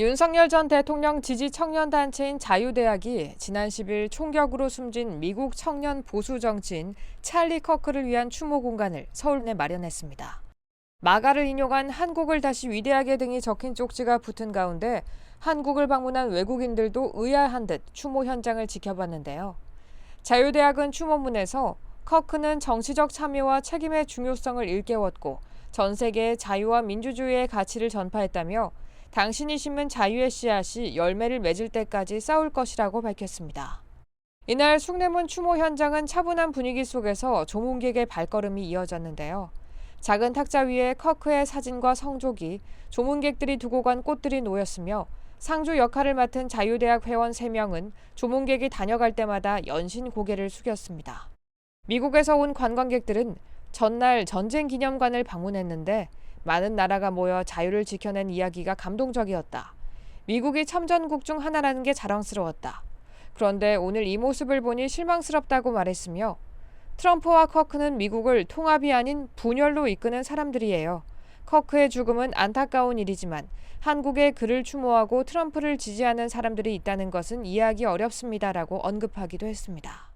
윤석열 전 대통령 지지 청년 단체인 자유대학이 지난 10일 총격으로 숨진 미국 청년 보수 정치인 찰리 커크를 위한 추모 공간을 서울 내 마련했습니다. 마가를 인용한 한국을 다시 위대하게 등이 적힌 쪽지가 붙은 가운데 한국을 방문한 외국인들도 의아한 듯 추모 현장을 지켜봤는데요. 자유대학은 추모문에서 커크는 정치적 참여와 책임의 중요성을 일깨웠고 전 세계에 자유와 민주주의의 가치를 전파했다며 당신이 심은 자유의 씨앗이 열매를 맺을 때까지 싸울 것이라고 밝혔습니다. 이날 숭례문 추모 현장은 차분한 분위기 속에서 조문객의 발걸음이 이어졌는데요. 작은 탁자 위에 커크의 사진과 성족이 조문객들이 두고 간 꽃들이 놓였으며 상주 역할을 맡은 자유대학 회원 3명은 조문객이 다녀갈 때마다 연신 고개를 숙였습니다. 미국에서 온 관광객들은 전날 전쟁 기념관을 방문했는데 많은 나라가 모여 자유를 지켜낸 이야기가 감동적이었다. 미국이 참전국 중 하나라는 게 자랑스러웠다. 그런데 오늘 이 모습을 보니 실망스럽다고 말했으며 트럼프와 커크는 미국을 통합이 아닌 분열로 이끄는 사람들이에요. 커크의 죽음은 안타까운 일이지만 한국에 그를 추모하고 트럼프를 지지하는 사람들이 있다는 것은 이해하기 어렵습니다라고 언급하기도 했습니다.